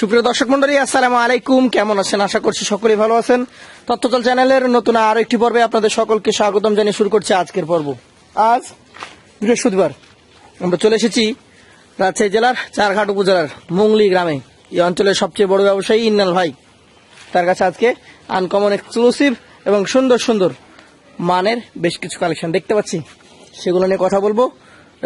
সুপ্রিয় দর্শক মন্ডলী, আসসালামু আলাইকুম। কেমন আছেন? আশা করছি সকলেই ভালো আছেন। তথ্যকাল চ্যানেলের নতুন আরও একটি পর্বে আপনাদের সকলকে স্বাগতম জানিয়ে শুরু করছে আজকের পর্ব। আজ বৃহস্পতিবার আমরা চলে এসেছি রাজশাহী জেলার চারঘাট উপজেলার মুংলি গ্রামে। এই অঞ্চলের সবচেয়ে বড় ব্যবসায়ী ইন্নাল ভাই। তার কাছে আজকে আনকমন এক্সক্লুসিভ এবং সুন্দর সুন্দর মানের বেশ কিছু কালেকশন দেখতে পাচ্ছি। সেগুলো নিয়ে কথা বলব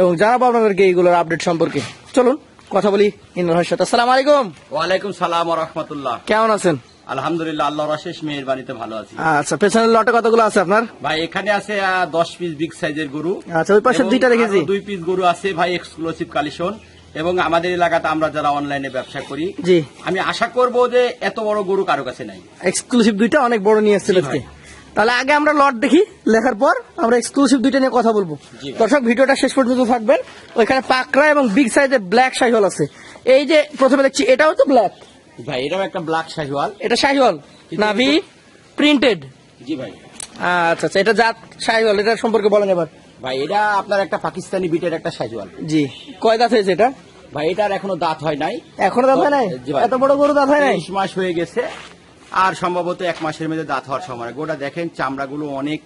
এবং জানাব আপনাদেরকে এইগুলোর আপডেট সম্পর্কে। চলুন কথা বলি ভাইয়ের সাথে। আসসালামু আলাইকুম। ওয়ালাইকুম সালাম রহমতুল্লাহ। কেমন আছেন? আলহামদুলিল্লাহ আল্লাহ রশেষ মেয়ের বাড়িতে ভালো আছি। আচ্ছা পেছনের লটে কতগুলো আছে আপনার? ভাই এখানে আছে দশ পিস বিগ সাইজের গরু। আচ্ছা ওই পাশে দুইটা দেখেছি দুই পিস গরু আছে ভাই এক্সক্লুসিভ কালেকশন এবং আমাদের এলাকাতে আমরা যারা অনলাইনে ব্যবসা করি জি। আমি আশা করব যে এত বড় গরু কারও কাছে নাই। এক্সক্লুসিভ দুইটা অনেক বড় নিয়ে ভাই। তাহলে আগে আমরা লট দেখি লেখার পর আমরা এক্সক্লুসিভ দুইটা নিয়ে কথা বলব। দর্শক ভিডিওটা শেষ পর্যন্ত থাকবেন। ওইখানে পাকড়া এবং বিগ সাইজের ব্ল্যাক শাহিওয়াল আছে। এই যে প্রথমে দেখছি এটাও তো ব্ল্যাক ভাই এটাও একটা ব্ল্যাক শাহিওয়াল। এটা শাহিওয়াল। নাভি প্রিন্টেড জি ভাই। আচ্ছা আচ্ছা এটা জাত শাহিওয়াল এটা সম্পর্কে বলেন এবার। ভাই এটা আপনার একটা পাকিস্তানি বিটের একটা শাহিওয়াল। জি। কয় দাঁত হয়েছে এটা? ভাই এটার এখনও দাঁত হয় নাই। এখনও দাঁত হয় নাই? এত বড় গরু দাঁত হয় নাই? মাস হয়ে গেছে। আর সম্ভবত এক মাসের মধ্যে দাঁত হওয়ার সময় গোটা দেখেন চামড়াগুলো অনেক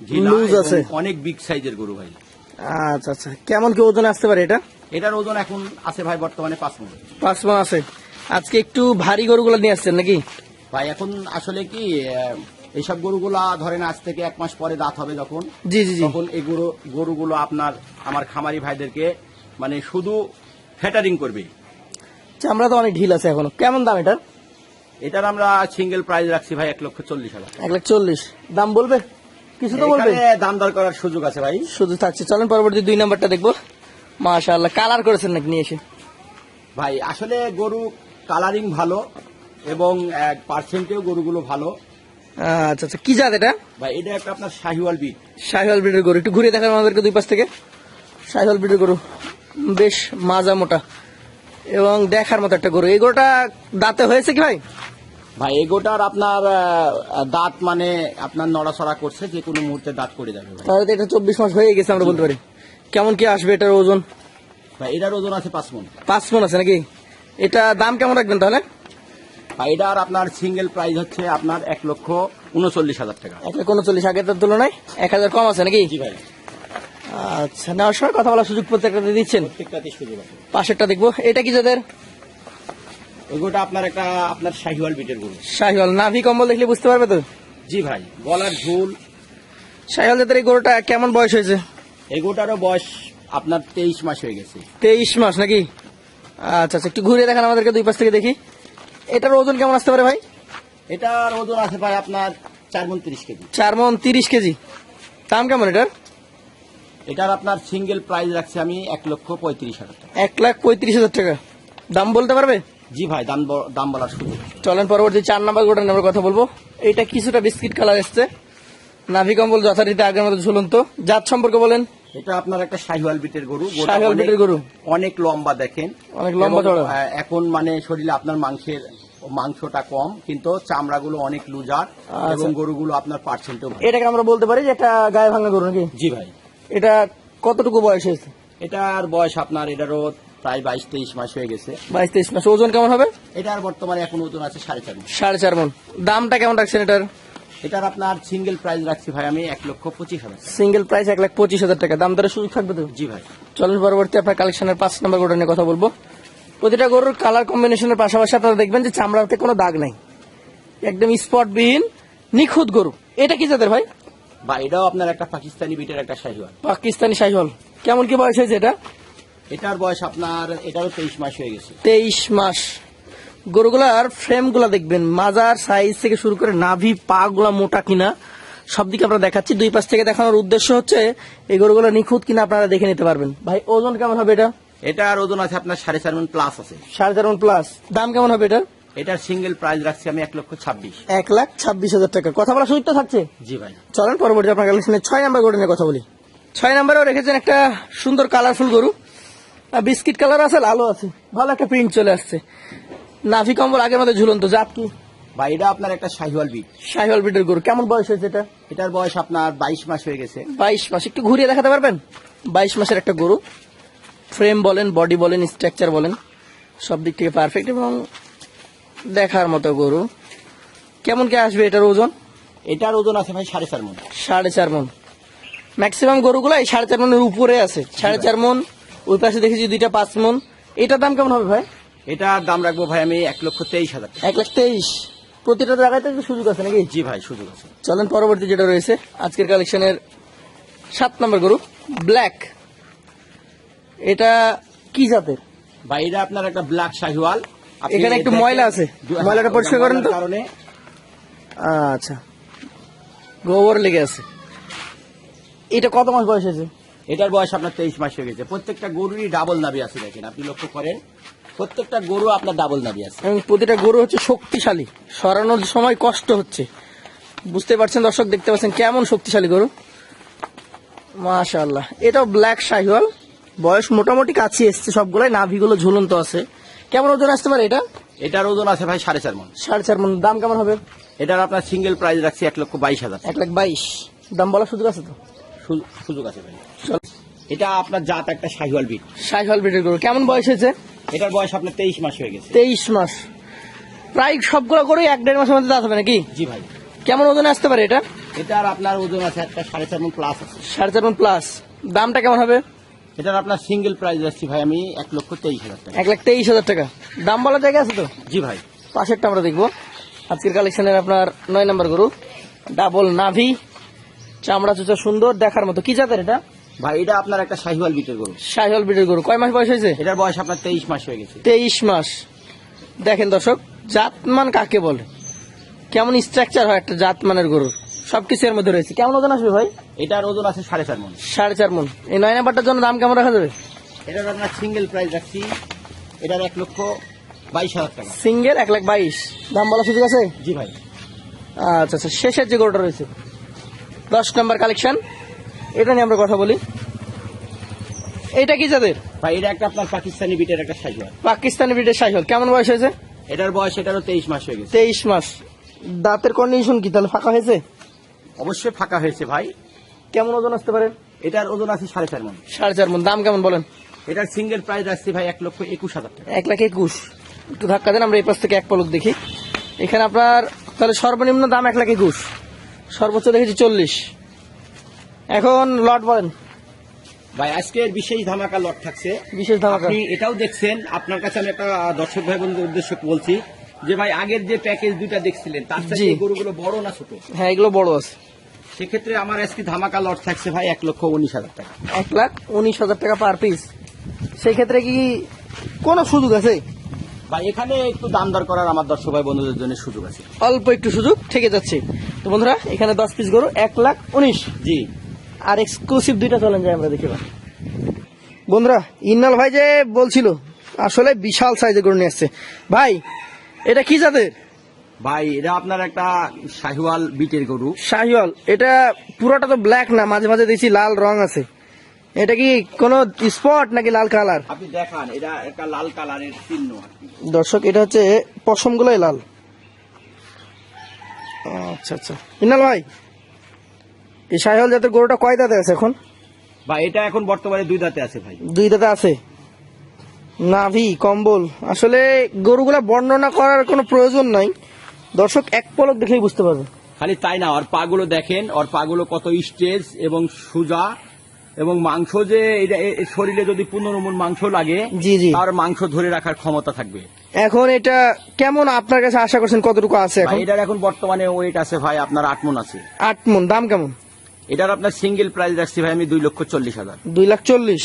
ঢিলা Loose এবং আছে। অনেক বিগ সাইজের গরু ভাই। আচ্ছা আচ্ছা। কেমন কি ওজন আসতে পারে এটা? এটার ওজন এখন আছে ভাই বর্তমানে পাঁচ মন। পাঁচ মন আছে। আজকে একটু ভারী গরুগুলো নিয়ে আসছেন নাকি? ভাই এখন আসলে কি আহ, এইসব গরুগুলা ধরেন আজ থেকে এক মাস পরে দাঁত হবে যখন জি জি জি। তখন এই গরু গরুগুলো আপনার আমার খামারি ভাইদেরকে মানে শুধু ফ্যাটারিং করবে। চামড়া তো অনেক ঢিল আছে এখনও। কেমন দাম এটার? এটার আমরা সিঙ্গেল প্রাইস রাখছি ভাই এক লক্ষ চল্লিশ হাজার এক লাখ চল্লিশ। দাম বলবে? কিছু তো বলবে? দাম দর করার সুযোগ আছে ভাই। শুধু থাকছে। চলেন পরবর্তী দুই নাম্বারটা দেখব। মাশাআল্লাহ কালার করেছেন নাকি? নিয়ে এসে। ভাই আসলে গরু কালারিং ভালো এবং এক পার্সেন্টেও গরুগুলো ভালো। আচ্ছা আচ্ছা কি জাত এটা? ভাই এটা একটা আপনার শাহিওয়াল বিট শাহিওয়াল ব্রিডের গরু। একটু ঘুরে দেখান আমাদেরকে দুই পাশ থেকে। শাহিওয়াল ব্রিডের গরু। বেশ মাজা মোটা। এবং দেখার মতো একটা গরু। এই গরুটা দাঁতে হয়েছে কি ভাই? ভাই এগোটার আপনার দাঁত মানে আপনার নড়াচড়া করছে যে কোনো মুহূর্তে দাঁত করে যাবে তাহলে তো এটা চব্বিশ মাস হয়ে গেছে আমরা বলতে পারি। কেমন কি আসবে এটার ওজন? ভাই এটার ওজন আছে পাঁচ মন। পাঁচ মন আছে নাকি? এটা দাম কেমন রাখবেন তাহলে? ভাই এটার আপনার সিঙ্গেল প্রাইস হচ্ছে আপনার এক লক্ষ উনচল্লিশ হাজার টাকা। এক লাখ উনচল্লিশ আগের তুলনায় এক হাজার কম আছে নাকি? জি ভাই। আচ্ছা নেওয়ার সময় কথা বলার সুযোগ প্রত্যেকটা দিচ্ছেন? প্রত্যেকটাতে সুযোগ আছে। পাশেরটা দেখব। এটা কি যাদের? এগোটা আপনার একটা আপনার শাহিওয়াল বিটের গরু। শাহিওয়াল নাভি কম্বল দেখলে বুঝতে পারবে তো? জি ভাই গলার ঝুল। শাহিওয়াল জাতের এই গরুটা কেমন বয়স হয়েছে? এগোটারও বয়স আপনার তেইশ মাস হয়ে গেছে। তেইশ মাস নাকি? আচ্ছা আচ্ছা একটু ঘুরে দেখান আমাদেরকে দুই পাশ থেকে দেখি। এটার ওজন কেমন আসতে পারে ভাই? এটার ওজন আছে ভাই আপনার চার মন তিরিশ কেজি। চার মন তিরিশ কেজি। দাম কেমন এটার? এটার আপনার সিঙ্গেল প্রাইস রাখছি আমি এক লক্ষ পঁয়ত্রিশ হাজার টাকা। এক লাখ পঁয়ত্রিশ হাজার টাকা। দাম বলতে পারবে? জি ভাই দাম দাম বলার সুযোগ। চলেন পরবর্তী চার নাম্বার গোটা নাম্বার কথা বলব। এইটা কিছুটা বিস্কিট কালার এসছে। নাভি কম্বল যথারীতি আগের মতো ঝুলন্ত। জাত সম্পর্কে বলেন। এটা আপনার একটা শাহিওয়াল বিটের গরু। শাহিওয়াল বিটের গরু। অনেক লম্বা দেখেন। অনেক লম্বা এখন মানে শরীরে আপনার মাংসের মাংসটা কম কিন্তু চামড়াগুলো অনেক লুজার আচ্ছা। এবং গরুগুলো আপনার পার্সেন্টও ভালো। এটাকে আমরা বলতে পারি যে এটা গায়ে ভাঙা গরু নাকি? জি ভাই। এটা কতটুকু বয়স হয়েছে? এটার বয়স আপনার এটারও প্রায় বাইশ তেইশ মাস হয়ে গেছে। বাইশ তেইশ মাস। ওজন কেমন হবে? এটার বর্তমানে এখন ওজন আছে সাড়ে চার সাড়ে চার মন। দামটা কেমন রাখছেন এটার? এটার আপনার সিঙ্গেল প্রাইস রাখছি ভাই আমি এক লক্ষ পঁচিশ হাজার সিঙ্গেল প্রাইস এক লাখ পঁচিশ হাজার টাকা। দাম দরের সুযোগ থাকবে তো? জি ভাই। চলেন পরবর্তী আপনার কালেকশনের পাঁচ নম্বর গরু নিয়ে কথা বলব। প্রতিটা গরুর কালার কম্বিনেশনের পাশাপাশি আপনারা দেখবেন যে চামড়াতে কোনো দাগ নাই। একদম স্পটবিহীন নিখুঁত গরু। এটা কি যাদের ভাই? বা এটাও আপনার একটা পাকিস্তানি বিটের একটা শাহিওয়াল। পাকিস্তানি শাহিওয়াল। কেমন কি বয়স হয়েছে এটা? এটার বয়স আপনার এটারও তেইশ মাস হয়ে গেছে। তেইশ মাস। গরুগুলার ফ্রেমগুলা দেখবেন মাজার সাইজ থেকে শুরু করে নাভি পা গুলা মোটা কিনা সব দিকে আমরা দেখাচ্ছি। দুই পাশ থেকে দেখানোর উদ্দেশ্য হচ্ছে এই গরুগুলো নিখুঁত কিনা আপনারা দেখে নিতে পারবেন। ভাই ওজন কেমন হবে এটা? এটার ওজন আছে আপনার সাড়ে চার মণ প্লাস আছে। সাড়ে চার প্লাস দাম কেমন হবে এটা? এটার সিঙ্গেল প্রাইস রাখছি আমি এক লক্ষ ছাব্বিশ। এক লাখ ছাব্বিশ হাজার টাকা। কথা বলা সুযোগ তো থাকছে? জি ভাই। চলেন পরবর্তী আপনার কালেকশনে ছয় নাম্বার গরু নিয়ে কথা বলি। ছয় নাম্বারেও রেখেছেন একটা সুন্দর কালারফুল গরু। বিস্কিট কালার আছে লালও আছে। ভালো একটা প্রিন্ট চলে আসছে। নাভি কম্বল আগের মতো ঝুলন্ত জাত কি বা এটা আপনার একটা শাহিওয়াল বিট। শাহিওয়াল ব্রিডের গরু। কেমন বয়স হয়েছে এটা? এটার বয়স আপনার বাইশ মাস হয়ে গেছে। বাইশ মাস। একটু ঘুরিয়ে দেখাতে পারবেন? বাইশ মাসের একটা গরু। ফ্রেম বলেন বডি বলেন স্ট্রাকচার বলেন সব দিক থেকে পারফেক্ট এবং দেখার মতো গরু। কেমন কে আসবে এটার ওজন? এটার ওজন আছে ভাই সাড়ে চার মন। সাড়ে চার মন। ম্যাক্সিমাম গরুগুলো এই সাড়ে চার মনের উপরে আছে। সাড়ে চার মন ওই পাশে দেখেছি দুইটা পাঁচ মন। এটার দাম কেমন হবে ভাই? এটা দাম রাখব ভাই আমি এক লক্ষ তেইশ হাজার এক লাখ তেইশ। প্রতিটা জায়গায় তো সুযোগ আছে নাকি? জি ভাই সুযোগ আছে। চলেন পরবর্তী যেটা রয়েছে আজকের কালেকশনের সাত নম্বর গরু ব্ল্যাক। এটা কি জাতের? এটা আপনার একটা ব্ল্যাক শাহিওয়াল। এখানে একটু ময়লা আছে। ময়লাটা হ্যাঁ, পরিষ্কার করেন তো? কারণে। আচ্ছা। গোবর লেগে আছে। এটা কত মাস বয়স হয়েছে? এটার বয়স আপনার তেইশ মাস হয়ে গেছে। প্রত্যেকটা গরুরই ডাবল নাবি আছে দেখেন আপনি লক্ষ্য করেন। প্রত্যেকটা গরু আপনার ডাবল নাবি আছে। এবং প্রতিটা গরু হচ্ছে শক্তিশালী। সরানোর সময় কষ্ট হচ্ছে। বুঝতে পারছেন দর্শক দেখতে পাচ্ছেন কেমন শক্তিশালী গরু? মাশাআল্লাহ। এটাও ব্ল্যাক শাহিওয়াল। বয়স মোটামুটি কাছে এসছে সবগুলাই নাভিগুলো ঝুলন্ত আছে। কেমন ওজন আসতে পারে এটা? এটার ওজন আছে ভাই সাড়ে চার মন। সাড়ে চার মন। দাম কেমন হবে? এটার আপনার সিঙ্গেল প্রাইস রাখছি এক লক্ষ বাইশ হাজার এক লাখ বাইশ। দাম বলার সুযোগ আছে তো? সুযোগ আছে ভাই। এটা আপনার জাত একটা শাহিওয়াল বিট। শাহিওয়াল বিটের গরু। কেমন বয়স হয়েছে? এটার বয়স আপনার তেইশ মাস হয়ে গেছে। তেইশ মাস। প্রায় সবগুলো করে এক দেড় মাসের মধ্যে দাঁত হবে নাকি? জি ভাই। কেমন ওজন আসতে পারে এটা? এটার আপনার ওজন আছে একটা সাড়ে চার মন প্লাস আছে। সাড়ে চার মন প্লাস দামটা কেমন হবে? এটার আপনার সিঙ্গেল প্রাইস রাখছি ভাই আমি এক লক্ষ তেইশ হাজার টাকা। এক লাখ তেইশ হাজার টাকা। দাম বলার জায়গা আছে তো? জি ভাই। পাশেরটা আমরা দেখব। আজকের কালেকশনের আপনার নয় নম্বর গরু। ডাবল নাভি। চামড়া চুচা সুন্দর দেখার মতো। কি জাতের এটা? ভাই এটা আপনার একটা শাহিওয়াল বিটের গরু। শাহিওয়াল ব্রিডের গরু। কয় মাস বয়স হয়েছে? এটার বয়স আপনার তেইশ মাস হয়ে গেছে। তেইশ মাস। দেখেন দর্শক জাতমান কাকে বলে? কেমন স্ট্রাকচার হয় একটা জাতমানের গরুর? সবকিছু এর মধ্যে রয়েছে। কেমন ওজন আসবে ভাই? এটার ওজন আছে সাড়ে চার মন। সাড়ে চার মন। এই নয় নাম্বারটার জন্য দাম কেমন রাখা যাবে? এটার আপনার সিঙ্গেল প্রাইস রাখছি। এটার এক লক্ষ বাইশ হাজার টাকা। সিঙ্গেল এক লাখ বাইশ। দাম বলা সুযোগ আছে? জি ভাই। আচ্ছা আচ্ছা। শেষের যে গরুটা রয়েছে। দশ নম্বর কালেকশন এটা নিয়ে আমরা কথা বলি। এটা কি যাদের ভাই এটা একটা আপনার পাকিস্তানি বিটের একটা শাহিওয়াল পাকিস্তানি ব্রিটিশ সাইকেল কেমন বয়স হয়েছে? এটার বয়স এটারও তেইশ মাস হয়ে গেছে। তেইশ মাস। দাঁতের কন্ডিশন কি? তাহলে ফাঁকা হয়েছে? অবশ্যই ফাঁকা হয়েছে ভাই। কেমন ওজন আসতে পারে? এটার ওজন আছে সাড়ে চার মন। সাড়ে চার মন। দাম কেমন বলেন? এটার সিঙ্গেল প্রাইস আসছে ভাই এক লক্ষ একুশ হাজার টাকা। এক লাখ একুশ। একটু ধাক্কা দেন আমরা এই পাশ থেকে এক পলক দেখি। এখানে আপনার তাহলে সর্বনিম্ন দাম এক লাখ একুশ। সর্বোচ্চ দেখেছি চল্লিশ। এখন লট বলেন। ভাই আজকের বিশেষ ধামাকা লট থাকছে। বিশেষ ধামাকা। আপনি এটাও দেখছেন। আপনার কাছে আমি একটা দর্শক ভাই বন্ধুদের উদ্দেশ্য বলছি যে ভাই আগের যে প্যাকেজ দুইটা দেখছিলেন তার সাথে গরুগুলো বড় না ছোট? হ্যাঁ এগুলো বড় আছে। সেক্ষেত্রে আমার আজকে ধামাকা লট থাকছে ভাই এক লক্ষ উনিশ হাজার টাকা। এক লাখ উনিশ হাজার টাকা পার পিস সেই ক্ষেত্রে কি কোনো সুযোগ আছে? ভাই এখানে একটু দাম দর করার আমার দর্শক ভাই বন্ধুদের জন্য সুযোগ আছে। অল্প একটু সুযোগ থেকে যাচ্ছে। তো বন্ধুরা এখানে দশ পিস গরু এক লাখ উনিশ। জি। আর এক্সক্লুসিভ দুইটা চলেন যায় আমরা দেখি। বন্ধুরা ইন্নাল ভাই যে বলছিল আসলে বিশাল সাইজের গরু নিয়ে আসছে। ভাই এটা কি জাতের? ভাই এটা আপনার একটা শাহিওয়াল বিটের গরু। শাহিওয়াল এটা পুরোটা তো ব্ল্যাক না মাঝে মাঝে দেখছি লাল রং আছে। এটা কি কোনো স্পট নাকি লাল কালার আপনি দেখান এটা একটা লাল কালারের চিহ্ন। দর্শক এটা হচ্ছে পশম গুলাই লাল আচ্ছা আচ্ছা। ইন্নাল ভাই এই শাহিওয়াল জাতের গরুটা কয় দাঁতে আছে এখন? ভাই এটা এখন বর্তমানে দুই দাঁতে আছে ভাই। দুই দাঁতে আছে? নাভি কম্বল। আসলে গরুগুলা বর্ণনা করার কোনো প্রয়োজন নাই। দর্শক এক পলক দেখেই বুঝতে পারবে খালি তাই না ওর পাগুলো দেখেন ওর পাগুলো কত স্টেজ এবং সুজা। এবং মাংস যে এটা শরীরে যদি পনেরো মন মাংস লাগে জি জি। তার মাংস ধরে রাখার ক্ষমতা থাকবে। এখন এটা কেমন আপনার কাছে আশা করছেন কতটুকু আছে এটার এখন বর্তমানে ওয়েট আছে ভাই আপনার আট মন আছে। আট মন দাম কেমন? এটার আপনার সিঙ্গেল প্রাইস রাখছি ভাই আমি দুই লক্ষ চল্লিশ হাজার। দুই লাখ চল্লিশ।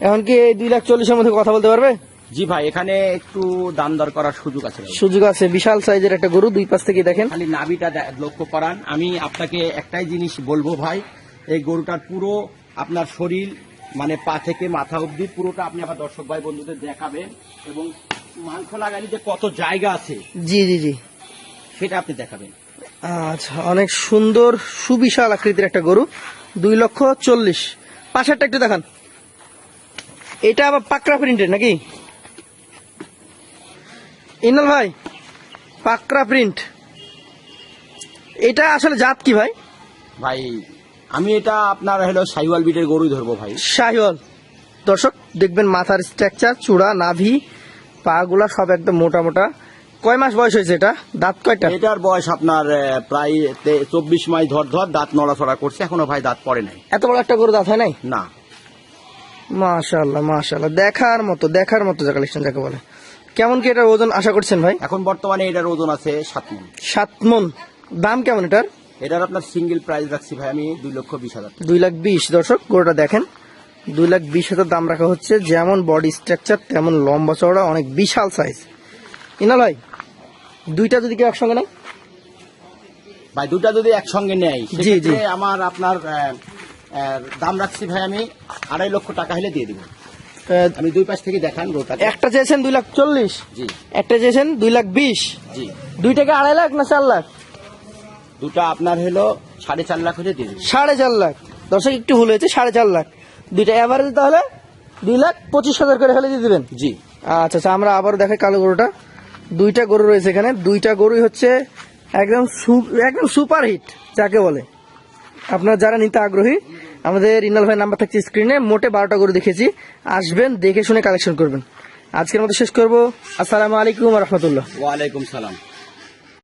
এখন কি এই দুই লাখ চল্লিশের মধ্যে কথা বলতে পারবে? জি ভাই এখানে একটু দাম দর করার সুযোগ আছে সুযোগ আছে বিশাল সাইজের একটা গরু দুই পাশ থেকে দেখেন। খালি নাভিটা লক্ষ্য করান আমি আপনাকে একটাই জিনিস বলব ভাই এই গরুটার পুরো আপনার শরীর মানে পা থেকে মাথা অবধি পুরোটা আপনি আবার দর্শক ভাই বন্ধুদের দেখাবেন এবং মাংস লাগানি যে কত জায়গা আছে জি জি জি। সেটা আপনি দেখাবেন। আচ্ছা অনেক সুন্দর সুবিশাল আকৃতির একটা গরু দুই লক্ষ চল্লিশ। পাশেরটা একটু দেখান। এটা আবার পাকড়া প্রিন্টের নাকি? ইনাল ভাই পাকড়া প্রিন্ট। এটা আসলে জাত কি ভাই? ভাই আমি এটা আপনার হলো সাইওয়াল বিটের গরুই ধরবো ভাই। শাহিওয়াল দর্শক দেখবেন মাথার স্ট্রাকচার চূড়া নাভি পা গুলা সব একদম মোটা মোটা। কয় মাস বয়স হয়েছে এটা? দাঁত কয়টা? এটার বয়স আপনার প্রায় চব্বিশ মাস ধর ধর দাঁত নড়াচড়া করছে এখনও ভাই দাঁত পড়ে নাই। এত বড় একটা গরু দাঁত হয় নাই? না। মাশাল্লাহ মাশাল্লাহ দেখার মতো দেখার মতো যা কালেকশন যাকে বলে। কেমন কি এটার ওজন আশা করছেন ভাই? এখন বর্তমানে এটার ওজন আছে সাত মন। সাত মন। দাম কেমন এটার? এটার আপনার সিঙ্গেল প্রাইস রাখছি ভাই আমি দুই লক্ষ বিশ হাজার দুই লাখ বিশ। দর্শক গরুটা দেখেন। দুই লাখ বিশ হাজার দাম রাখা হচ্ছে। যেমন বডি স্ট্রাকচার তেমন লম্বা চওড়া অনেক বিশাল সাইজ ইনাল ভাই দুইটা যদি কেউ একসঙ্গে নেয়? ভাই দুটা যদি একসঙ্গে নেয় জি, সেক্ষেত্রে। আমার আপনার দাম রাখছি ভাই আমি আড়াই লক্ষ টাকা হলে দিয়ে দিব। আমি দুই পাশ থেকে দেখান গোটা একটা চেয়েছেন দুই লাখ চল্লিশ? জি। একটা চেয়েছেন দুই লাখ বিশ? জি। দুইটাকে আড়াই লাখ না চার লাখ? দুটা আপনার হলো সাড়ে চার লাখ হলে দিয়ে সাড়ে চার লাখ। দর্শক একটু ভুল হয়েছে সাড়ে চার লাখ। দুইটা অ্যাভারেজ তাহলে দুই লাখ পঁচিশ হাজার করে হলে দিয়ে দিবেন? জি। আচ্ছা আচ্ছা আমরা আবার দেখাই কালো গরুটা। দুইটা গরু রয়েছে এখানে। দুইটা গরুই হচ্ছে একদম সু- একদম সুপার হিট যাকে বলে। আপনার যারা নিতে আগ্রহী আমাদের ইনাল ভাই নাম্বার থাকছে স্ক্রিনে মোটে বারোটা গরু দেখেছি। আসবেন দেখে শুনে কালেকশন করবেন। আজকের মতো শেষ করব। আসসালামু আলাইকুম রহমতুল্লাহ। ওয়ালাইকুম সালাম।